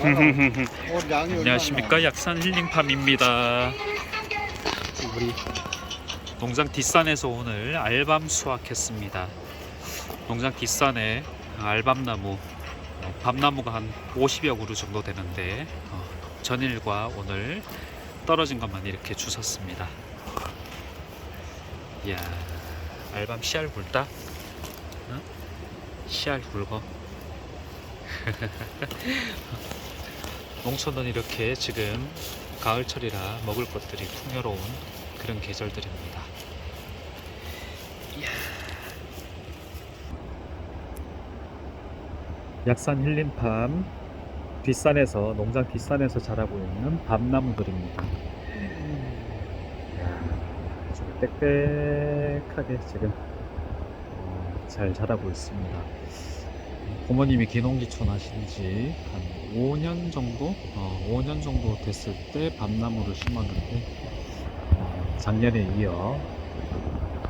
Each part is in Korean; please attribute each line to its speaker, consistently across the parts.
Speaker 1: 오늘 양이
Speaker 2: 안녕하십니까 약산 힐링팜입니다. 우리 농장 뒷산에서 오늘 알밤 수확했습니다. 농장 뒷산에 알밤나무, 어, 밤나무가 한 50여 그루 정도 되는데 어, 전일과 오늘 떨어진 것만 이렇게 주웠습니다. 이야 알밤 씨알 굵다. 응? 씨알 굵어. 농촌은 이렇게 지금 가을철이라 먹을 것들이 풍요로운 그런 계절들입니다. 이야. 약산 힐림팜 뒷산에서 농장 뒷산에서 자라고 있는 밤나무들입니다. 아주 빽빽하게 지금 어, 잘 자라고 있습니다. 부모님이 기농기촌 하신 지 한 5년 정도? 어, 5년 정도 됐을 때 밤나무를 심었는데 어, 작년에 이어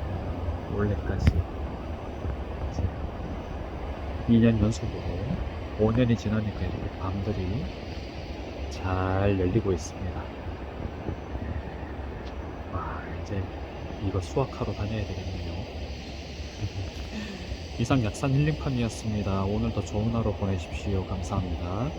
Speaker 2: 어, 올해까지 이제 2년 연속으로 5년이 지나니까 이렇게 밤들이 잘 열리고 있습니다. 와 이제 이거 수확하러 다녀야 되겠네요. 이상 약산 힐링팜이었습니다. 오늘도 좋은 하루 보내십시오. 감사합니다.